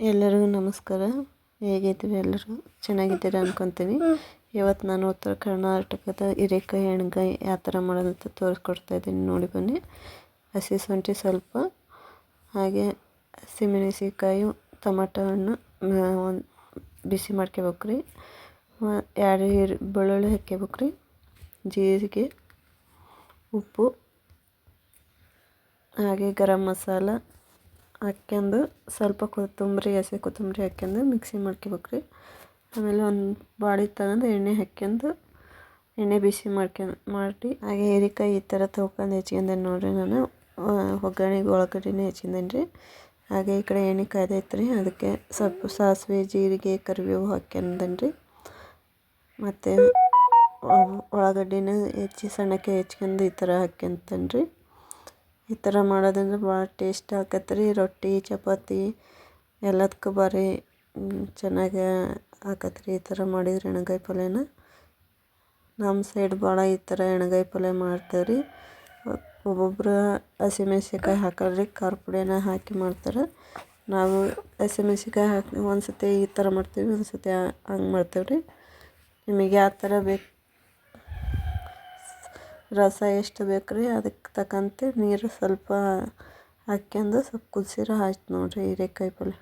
ಎಲ್ಲರಿಗೂ ನಮಸ್ಕಾರ. ಹೇಗಿದ್ದೀರಿ ಎಲ್ಲರೂ? ಚೆನ್ನಾಗಿದ್ದೀರ ಅನ್ಕೊತೀನಿ. ಇವತ್ತು ನಾನು ಉತ್ತರ ಕರ್ನಾಟಕದ ಹಿರೇಕಾಯಿ ಎಣ್ಗಾಯಿ ಯಾವ ಥರ ಮಾಡೋದು ಅಂತ ತೋರಿಸ್ಕೊಡ್ತಾ ಇದ್ದೀನಿ. ನೋಡಿ ಬನ್ನಿ. ಹಸಿ ಶುಂಠಿ ಸ್ವಲ್ಪ, ಹಾಗೆ ಹಸಿಮೆಣಸಿಕಾಯಿ ಟೊಮಟೊ ಹಣ್ಣು ಒಂದು ಬಿಸಿ ಮಾಡ್ಕೋಬೇಕ್ರಿ. ಎರಡು ಈರು ಬೆಳ್ಳುಳ್ಳಿ ಹಾಕ್ಕೋಬೇಕ್ರಿ ಜೀರಿಗೆ, ಉಪ್ಪು, ಹಾಗೆ ಗರಂ ಮಸಾಲ ಹಾಕ್ಯಂದು ಸ್ವಲ್ಪ ಕೊತ್ತಂಬರಿ, ಹಸಿ ಕೊತ್ತಂಬರಿ ಹಾಕ್ಯಂದು ಮಿಕ್ಸಿ ಮಾಡ್ಕೋಬೇಕ್ರಿ. ಆಮೇಲೆ ಒಂದು ಬಾಡಿ ತಗೊಂಡು ಎಣ್ಣೆ ಹಾಕ್ಯಂದು ಎಣ್ಣೆ ಬಿಸಿ ಮಾಡ್ಕೊಂಡು ಮಾಡಿ ಹಾಗೆ ಹೀರೆಕಾಯಿ ಈ ಥರ ತೊಳ್ಕೊಂಡು ಹೆಚ್ಕೊಂಡೆ ನೋಡಿರಿ ನಾನು ಒಗ್ಗರಣೆಗೆ ಒಳಗಡೆನೇ ಹೆಚ್ಕೊಂಡೇನಿ ರೀ ಹಾಗೆ ಈ ಕಡೆ ಎಣ್ಣೆ ಕಾಯ್ದೈತೆ ರೀ ಅದಕ್ಕೆ ಸ್ವಲ್ಪ ಸಾಸಿವೆ, ಜೀರಿಗೆ, ಕರಿಬೇವು ಹಾಕ್ಯಂದನ್ ರೀ ಮತ್ತು ಉಳ್ಳಾಗಡ್ಡಿನ ಹೆಚ್ಚಿ ಸಣ್ಣಕ್ಕೆ ಹೆಚ್ಕೊಂಡು ಈ ಥರ ಹಾಕ್ಯಂತೇನೆ ರೀ ಈ ಥರ ಮಾಡೋದಂದ್ರೆ ಭಾಳ ಟೇಸ್ಟ್ ಆಕತ್ತೆ ರೀ. ರೊಟ್ಟಿ, ಚಪಾತಿ ಎಲ್ಲದಕ್ಕೂ ಭಾರಿ ಚೆನ್ನಾಗಿ ಆಕತ್ತೆ ರೀ ಈ ಥರ ಮಾಡಿದ್ರೆ ಎಣ್ಗಾಯಿ ಪಲ್ಯನ. ನಮ್ಮ ಸೈಡ್ ಭಾಳ ಈ ಥರ ಎಣ್ಗಾಯಿ ಪಲ್ಯ ಮಾಡ್ತೇವೆ ರೀ. ಒಬ್ಬೊಬ್ಬರು ಹಸಿಮೆಣ್ಸಿನ್ಕಾಯಿ ರೀ, ಖಾರ ಪುಡಿನ ಹಾಕಿ ಮಾಡ್ತಾರೆ. ನಾವು ಹಸಿಮೆಣ್ಸಿನ್ಕಾಯಿ ಹಾಕಿ ಒಂದು ಸತಿ ಈ ಥರ ಮಾಡ್ತೀವಿ ಒಂದು ಸತಿ ಹಂಗೆ ಮಾಡ್ತೇವೆ ರೀ. ನಿಮಗೆ ಯಾವ ಥರ ಬೇಕು? ರಸ ಎಷ್ಟು ಬೇಕು ರೀ ಅದಕ್ಕೆ ತಕ್ಕಂತೆ ನೀರು ಸ್ವಲ್ಪ ಹಾಕ್ಯಂದು ಸ್ವಲ್ಪ ಕುದ್ಸಿರೆ ಆಯ್ತು ನೋಡಿರಿ ಹೀರೆಕಾಯಿ ಪಲ್ಯ.